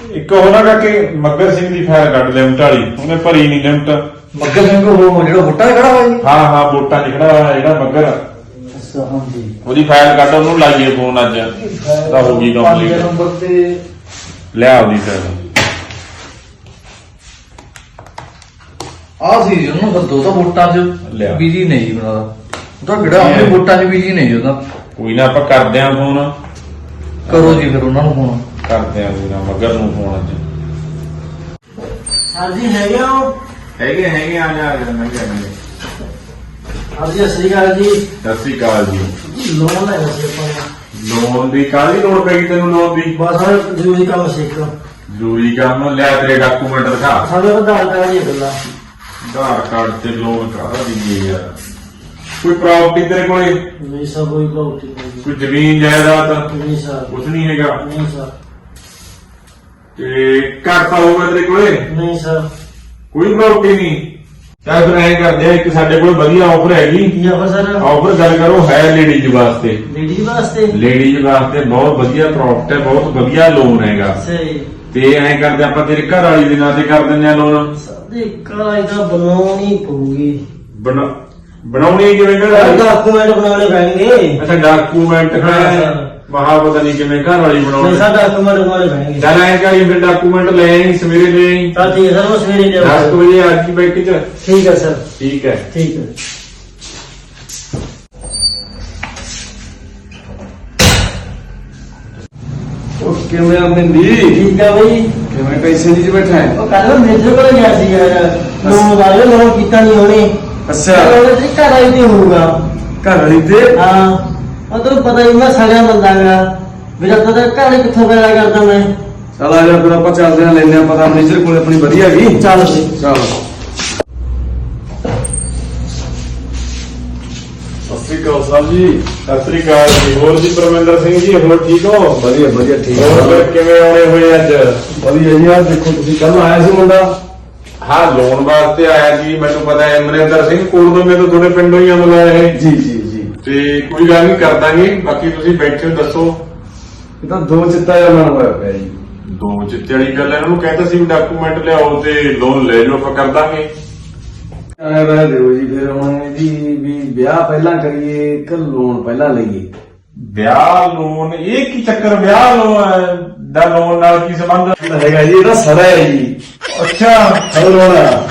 ਇੱਕ ਉਹਨਾਂ ਦਾ ਕਿ ਮੱਗਰ ਸਿੰਘ ਦੀ ਫਾਇਲ ਕੱਢ ਲਿਮਟ ਵਾਲੀ ਉਹਨੇ ਭਰੀ ਨਹੀਂ ਲਿਮਟ। ਮੱਗਰ ਸਿੰਘ ਉਹ ਜਿਹੜਾ ਵੋਟਾਂ ਖੜਾ ਹੋਇਆ ਜੀ? ਹਾਂ ਹਾਂ ਵੋਟਾਂ 'ਚ ਖੜਾ ਹੋਇਆ ਜਿਹੜਾ ਮੱਗਰ ਅੱਛਾ ਹਾਂਜੀ। ਉਹਦੀ ਫਾਈਲ ਕੱਢ ਉਹਨੂੰ ਲਾਈਏ ਫੋਨ ਅੱਜ। ਤਾਂ ਹੋ ਗਈ ਪੰਜ ਕੰਪਲੀਟ ਨੰਬਰ ਤੇ ਲਿਆ ਉਹਦੀ ਫਾਈਲ ਆ ਸੀ ਜੀ ਉਹਨੂੰ ਫਿਰ ਦੋ ਤਾਂ ਵੋਟਾਂ 'ਚ ਲਿਆ। ਬਿਜ਼ੀ ਨਹੀਂ ਜੀ ਬਣਾਦਾ ਉਹਦਾ ਕਿਹੜਾ ਆਪਣੇ ਵੋਟਾਂ 'ਚ ਬਿਜ਼ੀ ਨਹੀਂ ਜੀ ਉਹਦਾ। ਕੋਈ ਨਾ ਆਪਾਂ ਕਰਦੇ ਆਂ ਫੋਨ। ਕਰੋ ਜੀ ਫਿਰ ਉਹਨਾਂ ਨੂੰ ਫੋਨ। ਕਰਦੇ ਆਂ ਨਾ ਮੱਗਰ ਨੂੰ ਫੋਨ ਅੱਜ। ਹਾਂਜੀ ਹੈਗੇ ਹੋ? ਹੈਗੇ ਹੈਗੇ ਆ ਜਾ ਆ ਜਾ ਮੱਗਰ ਨੇ ਹਾਂਜੀ ਸਤਿ ਸ਼੍ਰੀ ਅਕਾਲ ਜੀ। ਸਤਿ ਸ੍ਰੀ ਅਕਾਲ ਜੀ। ਲੋਨ ਲੈਣਾ ਸੀ ਆਪਾਂ। ਨੇ। ਲੋਨ ਦੀ ਕਾਹਦੀ ਲੋੜ ਪਈ ਤੈਨੂੰ ਲੋਨ ਦੀ? ਬਸ ਹਾਂ ਜ਼ਰੂਰੀ ਕੰਮ ਸਿੱਖ ਜ਼ਰੂਰੀ ਕੰਮ ਲਿਆ ਤੇਰੇ ਡਾਕੂਮੈਂਟ ਦਿਖਾ। ਸਾਡੇ ਕੋਲ ਆਧਾਰ ਕਾਰਡ ਹੀ ਗੱਲਾਂ। ਆਧਾਰ ਕਾਰਡ ਤੇ ਲੋਨ ਕਾਹਦਾ ਦੀਏ ਯਾਰ? ਕੋਈ ਪ੍ਰਾਪਰਟੀ ਤੇਰੇ ਕੋਲੇ? ਨਹੀਂ ਸਰ ਕੋਈ ਨਹੀਂ। ਕੋਈ ਜ਼ਮੀਨ ਜਾਇਦਾਦ? ਨਹੀਂ ਸਰ। ਕੁਝ ਨਹੀਂ ਹੈਗਾ? ਨਹੀਂ ਸਰ। ਤੇ ਘਰ ਤਾਂ ਹੋਊਗਾ ਤੇਰੇ ਕੋਲੇ? ਨਹੀਂ ਸਰ। ਕੋਈ ਪ੍ਰਾਪਰਟੀ ਨਹੀਂ। ਚੱਲ ਫਿਰ ਐਂ ਕਰਦੇ ਆ ਇੱਕ ਸਾਡੇ ਕੋਲ ਵਧੀਆ ਆਫਰ ਹੈਗੀ। ਕੀ ਆਫਰ ਸਰ? ਆਫਰ ਗੱਲ ਕਰੋ ਹੈ ਲੇਡੀਜ਼ ਵਾਸਤੇ। ਲੇਡੀ ਵਾਸਤੇ? ਲੇਡੀਜ਼ ਵਾਸਤੇ ਬਹੁਤ ਵਧੀਆ ਪ੍ਰੋਫਿਟ ਹੈ ਬਹੁਤ ਵਧੀਆ ਲੋਨ ਹੈਗਾ। ਸਹੀ। ਤੇ ਐਂ ਕਰਦੇ ਆਪਾਂ ਤੇਰੇ ਘਰ ਵਾਲੀ ਦੇ ਨਾਂ ਤੇ ਕਰ ਦਿੰਦੇ ਆ ਲੋਨ ਸਾਡੇ ਕਾਲਾ ਇਹਦਾ ਬਣਾਉਣੀ ਪਊਗੀ। ਬਣਾ ਬਣਾਉਣੀ ਕਿਵੇਂ ਘਰ ਵਾਲੀ? ਡਾਕੂਮੈਂਟ ਬਣਾਉਣੇ ਪੈਣਗੇ ਅੱਛਾ ਡਾਕੂਮੈਂਟ ਹਾਂ, ਹੈ। ਸਰ। ਮਹਾ ਪਤਾ ਨਹੀਂ ਕਿਵੇਂ ਘਰ ਵਾਲੀ ਨਹੀਂ ਬਣਾਉਣੀ ਸਰ ਡਾਕੂਮੈਂਟ ਬਣਾਉਣੇ ਪੈਣਗੇ ਚੱਲ ਐਂ ਕਰੀ ਫਿਰ ਡਾਕੂਮੈਂਟ ਲੈ ਆਈ ਸਵੇਰੇ ਲੈ ਆਈ। ਤਾਂ ਠੀਕ ਹੈ ਸਰ ਮੈਂ ਸਵੇਰੇ 10 ਲਿਆਉਂਗਾ ਵਜੇ ਅੱਜ ਬੈਂਕ ਚ। ਠੀਕ ਹੈ ਸਰ। ਠੀਕ ਹੈ। ਠੀਕ ਹੈ। ਉਹ ਕਿਵੇਂ ਆ ਮਿੰਦੀ ਠੀਕ ਹੈ ਬਈ। ਕਿਵੇਂ ਪੈਸੇ ਦੀ ਚ ਬੈਠਾ ਹੈ? ਉਹ ਕੱਲ ਮੇਜਰ ਕੋਲ ਗਿਆ ਸੀ ਯਾਰ ਲੋਨ ਵਾਲੇ ਲੋਨ ਕੀਤਾ ਨਹੀਂ ਉਹਨੇ। ਅੱਛਾ। ਉਹਨੇ ਤਰੀਕਾ ਰਾਈ ਤੇ ਹੋਊਗਾ। ਘਰ ਵਾਲੀ ਤੇ? ਹਾਂ। ਉਹ ਤੈਨੂੰ ਪਤਾ ਹੀ ਮੈਂ ਸੜਿਆ ਬੰਦਾ ਗਾ ਮੇਰਾ ਪਤਾ ਘਰ ਕਿੱਥੋਂ ਪੈਦਾ ਕਰਦਾ ਮੈਂ। ਚਲ ਆ ਜਾ ਫਿਰ ਆਪਾਂ ਚੱਲਦੇ ਆ ਲੈਨੇ ਆ ਪਤਾ ਮੈਨੇਜਰ ਕੋਲ ਆਪਣੀ ਵਧੀਆ ਗਈ ਚੱਲ। ਬਈ ਚਲ। ਸਤਿ ਸ੍ਰੀ ਅਕਾਲ ਸਾਹਿਬ ਜੀ ਸਤਿ ਸ੍ਰੀ ਅਕਾਲ ਜੀ। ਹੋਰ ਜੀ ਪਰਮਿੰਦਰ ਸਿੰਘ ਜੀ ਹੋਰ ਠੀਕ ਹੋ? ਵਧੀਆ ਵਧੀਆ ਠੀਕ ਹੋਰ ਫਿਰ ਕਿਵੇਂ ਆਉਣੇ ਹੋਏ ਅੱਜ? ਵਧੀਆ ਜੀ ਆ ਦੇਖੋ ਤੁਸੀਂ ਕੱਲ ਆਇਆ ਸੀ ਮੁੰਡਾ। ਹਾਂ ਲੋਨ ਵਾਸਤੇ ਆਇਆ ਜੀ ਮੈਨੂੰ ਪਤਾ ਹੈ ਅਮਰਿੰਦਰ ਸਿੰਘ ਕੋਲ ਤੋਂ ਮੇਰੇ ਤੋਂ ਤੁਹਾਡੇ ਪਿੰਡੋਂ ਹੀ ਆਉਂਦਾ ਇਹ। ਜੀ ਜੀ ਜੀ। ਤੇ ਕੋਈ ਗੱਲ ਨਹੀਂ ਕਰ ਦਾਂਗੇ। ਬਾਕੀ ਤੁਸੀਂ ਬੈਠੇ ਹੋ ਦੱਸੋ। ਇਹ ਤਾਂ ਦੋ ਚਿੱਤਾ ਜਿਹਾ ਮਨ ਹੋਇਆ ਪਿਆ ਜੀ। ਦੋ ਚਿੱਤੇ ਵਾਲੀ ਗੱਲ ਇਹਨਾਂ ਨੂੰ ਕਹਿੰਦਾ ਸੀ ਵੀ ਡਾਕੂਮੈਂਟ ਲਿਆਓ ਤੇ ਲੋਨ ਲੈ ਲਓ ਆਪਾਂ ਕਰ ਦਾਂਗੇ। ਐ ਰਹਿ ਦਿਓ ਜੀ ਫਿਰ ਹੁਣ ਜੀ ਵੀ ਵਿਆਹ ਪਹਿਲਾਂ ਕਰੀਏ ਕਿ ਲੋਨ ਪਹਿਲਾਂ ਲਈਏ? ਵਿਆਹ ਲੋਨ ਇਹ ਕੀ ਚੱਕਰ? ਵਿਆਹ ਲੋਨ ਦਾ ਲੋਨ ਨਾਲ ਕੀ ਸੰਬੰਧ ਹੈਗਾ ਜੀ ਇਹਦਾ ਸੜਾ ਹੈ ਜੀ। ਅੱਛਾ। ਹਲ ਰੋਣਾ